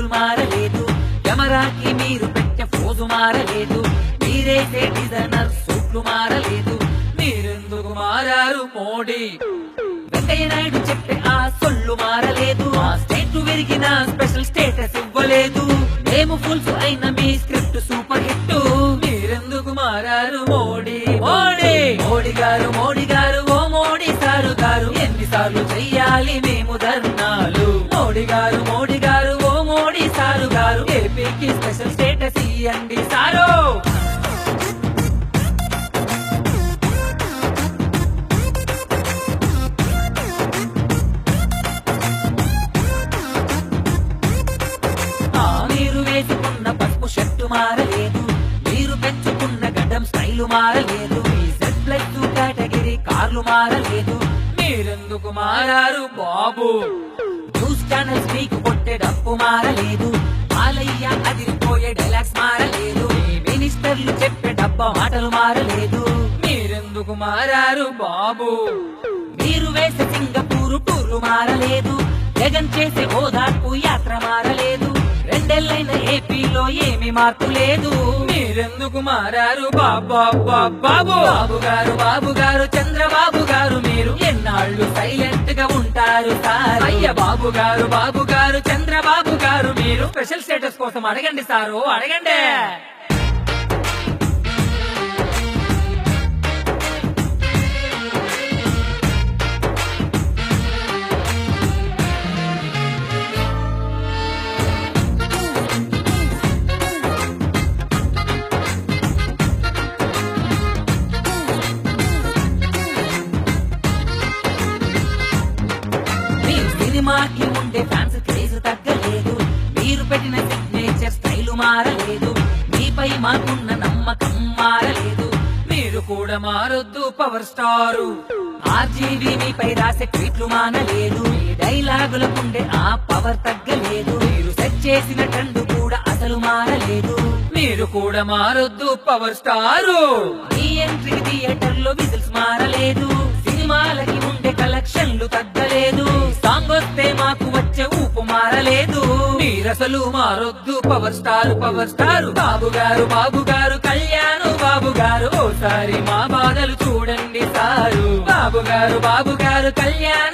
Title మారలేదు. కెమెరాకి మీరు పెట్టే ఫోజు మారలేదు. మీరేసే డిజైనర్ సూట్లు మారలేదు. మీరెందుకు మారారు మోడీ? వెంకయ్య నాయుడు చెప్పే ఆ సొల్లు మారలేదు. ఆ స్టేట్ విరిగిన స్పెషల్ స్టేటస్ ఇవ్వలేదు. మేము ఫుల్స్ అయిన మీ స్క్రిప్ట్ సూపర్ హిట్ మీరెందుకు మారారు మోడీ? మోడీ! మోడీ గారు మోడీ గారు ఓ మోడీ సారు గారు ఎన్నిసార్లు చెయ్యాలి మేము ధర్నాలు. మోడీ గారు మోడీ స్టేటస్ ఇయ్యండి సారు. మీరు వేసుకున్న పసుపు షర్టు మారలేదు. మీరు పెంచుకున్న గడ్డం స్టైలు మారలేదు. మీ సెట్ ప్లస్ కేటగిరీ కార్లు మారలేదు. మీరెందుకు మారారు బాబు? న్యూస్ ఛానల్స్ మీకు కొట్టే డప్పు మారలేదు. మినిస్టర్లు చెప్పే డబ్బా మాటలు మారలేదు. మీరెందుకు మారారు బాబు? మీరు వేసే సింగపూరు టూరు మారలేదు. జగన్ చేసే ఓదార్పు యాత్ర మారలేదు. రెండెళ్ళైన ఏపీలో ఏమి మార్పు లేదు. మీరెందుకు మారారు బాబా బాబు బాబు గారు బాబు గారు చంద్రబాబు గారు మీరు ఎన్నాళ్ళు సైలెంట్గా ఉంటారు సార్? అయ్య బాబు గారు బాబు గారు చంద్రబాబు గారు మీరు స్పెషల్ స్టేటస్ కోసం అడగండి సారు అడగండి. సినిమాకి ఉండే ఫ్యాన్స్ క్రేజ్ తగ్గలేదు. మీరు పెట్టిన సిగ్నేచర్ స్టైల్ మారలేదు. మీపై మాకున్న నమ్మకం మారలేదు. మీరు కూడా మారొద్దు పవర్ స్టారు ఆర్జీవీ మీపై రాసే ట్వీట్లు మానలేదు. డైలాగులకుండే ఆ పవర్ తగ్గలేదు. మీరు సెట్ చేసిన ట్రెండ్ కూడా అసలు మారలేదు. మీరు కూడా మారొద్దు పవర్ స్టారు మీ ఎంట్రీ థియేటర్లో విజిల్స్ మారలేదు. మీరసలు మారొద్దు power star power star Babu గారు బాబు గారు కళ్యాణ్ బాబు గారు ఓసారి మా బాధలు చూడండి సారు. బాబు గారు బాబు గారు కళ్యాణ్